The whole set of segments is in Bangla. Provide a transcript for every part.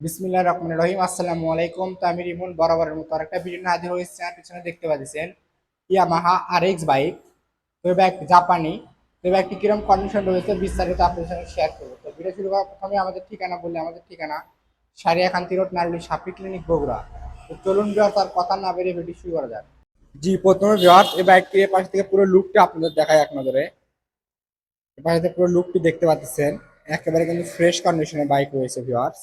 বিসমিল্লাহ রহমান রহিম, আসসালামু আলাইকুম। তো আমি রিমন বরাবরের মতো আরেকটা ভিডিও নিয়ে হাজির হয়েছে। আর পিছনে দেখতে পাচ্ছেন ইয়ামাহা আর এক্স বাইক তো বাইক জাপানি। তো বাইকটি কীরকম কন্ডিশন রয়েছে বিস্তারিত আপনাদের সঙ্গে শেয়ার করব। তো ভিডিও শুরু করার প্রথমে আমাদের ঠিকানা বললে আমাদের ঠিকানা সারিয়াকান্তি রোড, নারুলি সাপি ক্লিনিক বগুড়া। তো চলুন বিহার তার কথা না বেরিয়ে ভিডিও শুরু করা যাক। জি, প্রথমে বিহার এই বাইকটির এ পাশ থেকে পুরো লুকটা আপনাদের দেখায় এক নজরে। এ পাশে থেকে পুরো লুকটি দেখতে পাচ্ছেন। একেবারে কিন্তু ফ্রেশ কন্ডিশনের বাইক রয়েছে ভিউয়ার্স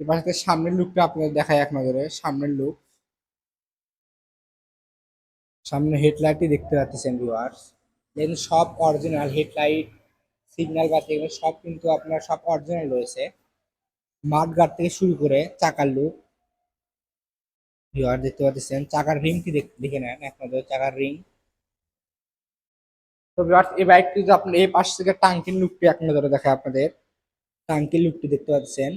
এবার হচ্ছে সামনের লুকটা আপনাদের দেখায় এক নজরে, সামনের লুক সামনে হেডলাইটটি দেখতে পাচ্ছেন ভিউয়ার্স দেন সব অরিজিনাল হেডলাইট সিগন্যাল বাতি এগুলো সব কিন্তু আপনার সব অরিজিনাল রয়েছে। মাঠ গার্ড থেকে শুরু করে চাকার লুক ভিউয়ার দেখতে পাচ্ছেন, চাকার রিংটি দেখে নেন, এক নজরে চাকার রিং তো ভিউয়ার্স এই বাইকটি যদি আপনি এই পাশ থেকে টাঙ্কির লুকটি এক নজরে দেখায় আপনাদের। টাঙ্কির লুকটি দেখতে পাচ্ছেন।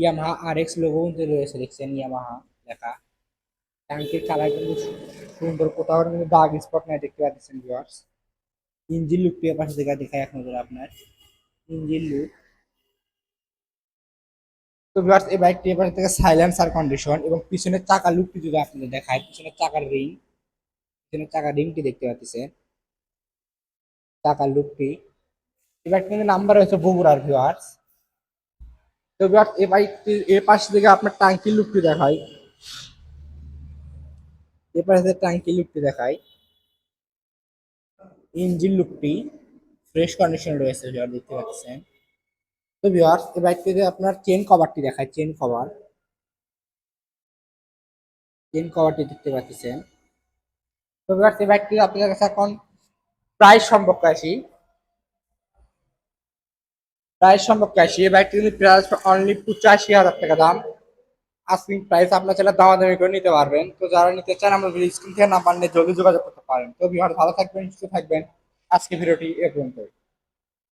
ইয়ামাহা আর এক্স লোগো কিন্তু রয়েছে, দেখছেন ইয়ামাহা লেখা। ট্যাঙ্কির কালার কিন্তু সুন্দর, কোথাও কিন্তু দাগ স্পট নাই, দেখতে পাচ্ছেন ভিউয়ার্স ইঞ্জিন লুক লুকটি পাশে থেকে দেখায় এক নজরে আপনার। ইঞ্জিন লুক তো ভিউয়ার্স এই বাইকটি এবার থেকে সাইলেন্সার কন্ডিশন এবং পিছনের চাকার লুকটি যদি আপনাদের দেখায় পিছনের চাকার রিং পিছনের চাকার রিংটি দেখতে পাচ্ছেন। চাকার লুকটি এবার কিন্তু নাম্বার হচ্ছে বগুড়ার ভিউয়ার্স তো এবার এ বাইকটি এ পাশ থেকে আপনার টাঙ্কির লুকটি দেখাই। এ পাশে থেকে টাঙ্কির লুকটি দেখাই। ইঞ্জিন লুকটি ফ্রেশ কন্ডিশন রয়েছে ভিউয়ার দেখতে পাচ্ছেন। তো ভিউয়ার্স এই বাইকটিতে আপনার চেন কভারটি দেখায় চেন কভার। চেন কভারটি দেখতে পাচ্ছেন। তো ভিউয়ার্স এই বাইকটি আপনাদের কাছে এখন প্রাইস সম্পর্কে আসি। প্রাইস সম্ভব ক্যাশি এই বাইকটি কিন্তু প্রাইস অনলি পঁচাশি হাজার টাকা দাম। আস্কিং প্রাইস আপনার চাইলে দামাদামি করে নিতে পারবেন। তো যারা নিতে চান, আমরা স্ক্রিন থেকে নাম্বার নিয়ে জলদি যোগাযোগ করতে পারেন। তো বিহার ভালো থাকবেন, সুস্থ থাকবেন। আজকে ভিডিওটি এ পর্যন্তই।